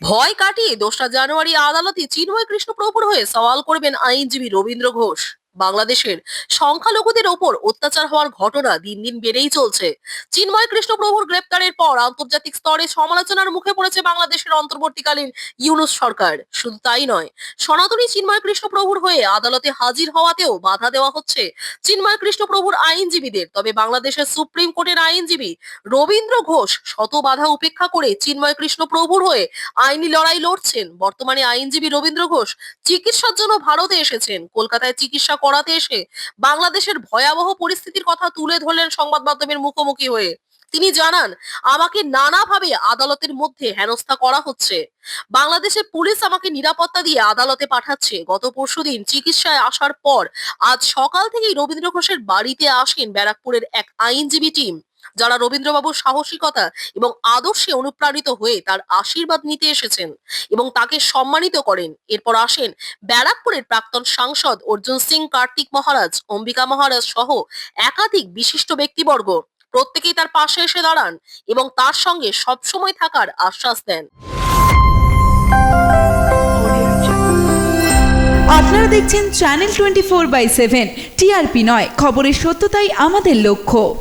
ভয় কাটিয়ে দোসরা জানুয়ারি আদালতে চিন্ময় কৃষ্ণ প্রভুর হয়ে সওয়াল করবেন আইনজীবী রবীন্দ্র ঘোষ। বাংলাদেশের সংখ্যালঘুদের ওপর অত্যাচার হওয়ার ঘটনা দিন দিন বেড়েই চলছে। চিন্ময় কৃষ্ণ প্রভুর গ্রেপ্তারের পর আন্তর্জাতিক স্তরে সমালোচনার মুখে পড়েছে বাংলাদেশের অন্তর্বর্তীকালীন ইউনুস সরকার। শুধু তাই নয়, সনাতনী চিন্ময় কৃষ্ণ প্রভুর হয়ে আদালতে হাজির হওয়াতেও বাধা দেওয়া হচ্ছে চিন্ময় কৃষ্ণ প্রভুর আইনজীবীদের। তবে বাংলাদেশের সুপ্রিম কোর্টের আইনজীবী রবীন্দ্র ঘোষ শত বাধা উপেক্ষা করে চিন্ময় কৃষ্ণ প্রভুর হয়ে আইনি লড়াই লড়ছেন। বর্তমানে আইনজীবী রবীন্দ্র ঘোষ চিকিৎসার জন্য ভারতে এসেছেন। কলকাতায় চিকিৎসা করাতে এসে বাংলাদেশের ভয়াবহ পরিস্থিতির কথা তুলে ধরলেন সংবাদ মাধ্যমের মুখোমুখি হয়ে। তিনি জানান, আমাকে নানাভাবে আদালতের মধ্যে হেনস্থা করা হচ্ছে। বাংলাদেশে পুলিশ আমাকে নিরাপত্তা দিয়ে আদালতে পাঠাচ্ছে। গত পরশুদিন চিকিৎসায় আসার পর আজ সকাল থেকেই রবীন্দ্র ঘোষের বাড়িতে আসেন ব্যারাকপুরের এক আইনজীবী টিম। যারা রবীন্দ্রবাবুর সাহসিকতা এবং আদর্শে অনুপ্রাণিত হয়ে তার আশীর্বাদ নিতে এসেছেন এবং তাকে সম্মানিত করেন। এরপর আসেন ব্যারাকপুরের প্রাক্তন সাংসদ অর্জুন সিং, কার্তিক মহারাজ, অম্বিকা মহারাজ সহ একাধিক বিশিষ্ট ব্যক্তিবর্গ। প্রত্যেকেই তার পাশে এসে দাঁড়ান এবং তার সঙ্গে সবসময় থাকার আশ্বাস দেন। আপনারা দেখছেন channel twenty four by seven TRP নয়, খবরের সত্যতাই আমাদের লক্ষ্য।